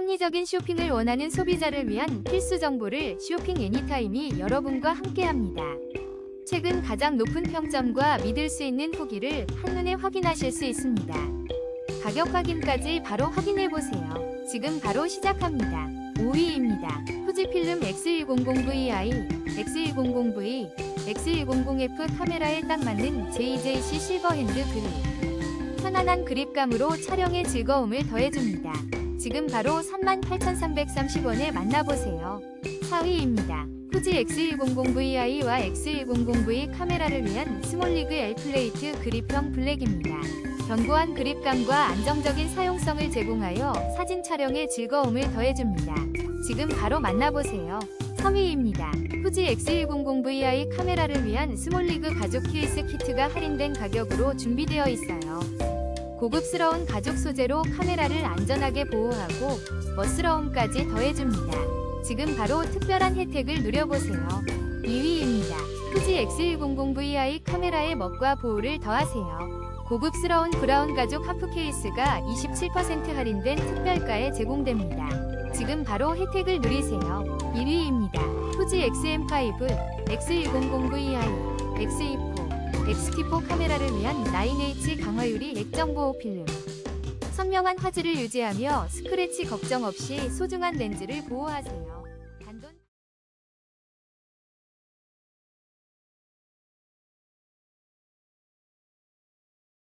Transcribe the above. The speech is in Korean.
합리적인 쇼핑을 원하는 소비자를 위한 필수 정보를 쇼핑 애니타임이 여러분과 함께합니다. 최근 가장 높은 평점과 믿을 수 있는 후기를 한눈에 확인하실 수 있습니다. 가격 확인까지 바로 확인해 보세요. 지금 바로 시작합니다. 5위입니다. 후지필름 X100VI, X100V, X100F 카메라에 딱 맞는 JJC 실버핸드 그립. 편안한 그립감으로 촬영의 즐거움을 더해줍니다. 지금 바로 38,330원에 만나보세요. 4위입니다. 후지 X100VI와 X100V 카메라를 위한 스몰리그 L 플레이트 그립형 블랙입니다. 견고한 그립감과 안정적인 사용성을 제공하여 사진 촬영에 즐거움을 더해줍니다. 지금 바로 만나보세요. 3위입니다. 후지 X100VI 카메라를 위한 스몰리그 가죽 케이스 키트가 할인된 가격으로 준비되어 있어요. 고급스러운 가죽 소재로 카메라를 안전하게 보호하고 멋스러움까지 더해줍니다. 지금 바로 특별한 혜택을 누려보세요. 2위입니다. 후지 X100VI 카메라의 멋과 보호를 더하세요. 고급스러운 브라운 가죽 하프 케이스가 27% 할인된 특별가에 제공됩니다. 지금 바로 혜택을 누리세요. 1위입니다. 후지 XM5, X100VI, X24, X-T4 카메라를 위한 9H 강화유리 액정 보호 필름. 선명한 화질을 유지하며 스크래치 걱정 없이 소중한 렌즈를 보호하세요.